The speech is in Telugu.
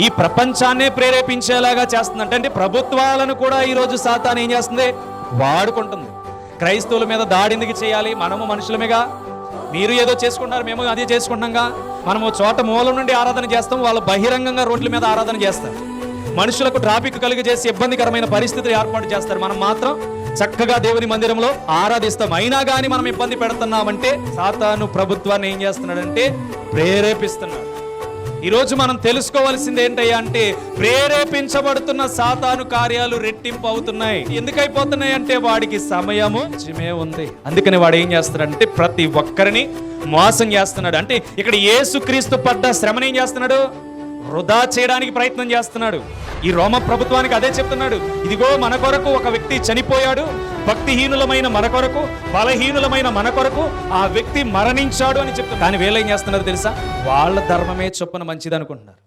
ఈ ప్రపంచాన్నే ప్రేరేపించేలాగా చేస్తుంది అంటే ప్రభుత్వాలను కూడా ఈరోజు సాతాన్ ఏం చేస్తుంది? వాడుకుంటుంది. క్రైస్తవుల మీద దాడి ఎందుకు చేయాలి? మనము మనుషులమేగా? మీరు ఏదో చేసుకుంటున్నారు మేము అదే చేసుకుంటున్నాగా? మనము చోట మూలం నుండి ఆరాధన చేస్తాం వాళ్ళు బహిరంగంగా రోడ్ల మీద ఆరాధన చేస్తారు. మనుషులకు ట్రాఫిక్ కలిగజేసి ఇబ్బందికరమైన పరిస్థితులు ఏర్పాటు చేస్తారు. మనం మాత్రం చక్కగా దేవుని మందిరంలో ఆరాధిస్తాం. అయినా కానీ మనం ఇబ్బంది పెడుతున్నామంటే సాతాను ప్రభుత్వాన్ని ఏం చేస్తున్నాడంటే ప్రేరేపిస్తున్నాడు. ఈరోజు మనం తెలుసుకోవాల్సింది ఏంటయ్యా అంటే ప్రేరేపించబడుతున్న సాతాను కార్యాలు రెట్టింపు అవుతున్నాయి. ఎందుకైపోతున్నాయి అంటే వాడికి సమయము నిజమే ఉంది. అందుకని వాడు ఏం చేస్తున్నాడంటే ప్రతి ఒక్కరిని మోసం చేస్తున్నాడు. అంటే ఇక్కడ యేసుక్రీస్తు పడ్డ శ్రమని ఏం చేస్తున్నాడు? వృధా చేయడానికి ప్రయత్నం చేస్తున్నాడు. ఈ రోమ ప్రభుత్వానికి అదే చెప్తున్నాడు. ఇదిగో మన కొరకు ఒక వ్యక్తి చనిపోయాడు. భక్తిహీనులమైన మన కొరకు బలహీనులమైన మన కొరకు ఆ వ్యక్తి మరణించాడు అని చెప్తున్నారు కానీ వీళ్ళు ఏం చేస్తున్నారు తెలుసా? వాళ్ళ ధర్మమే చొప్పున మంచిది అనుకుంటున్నారు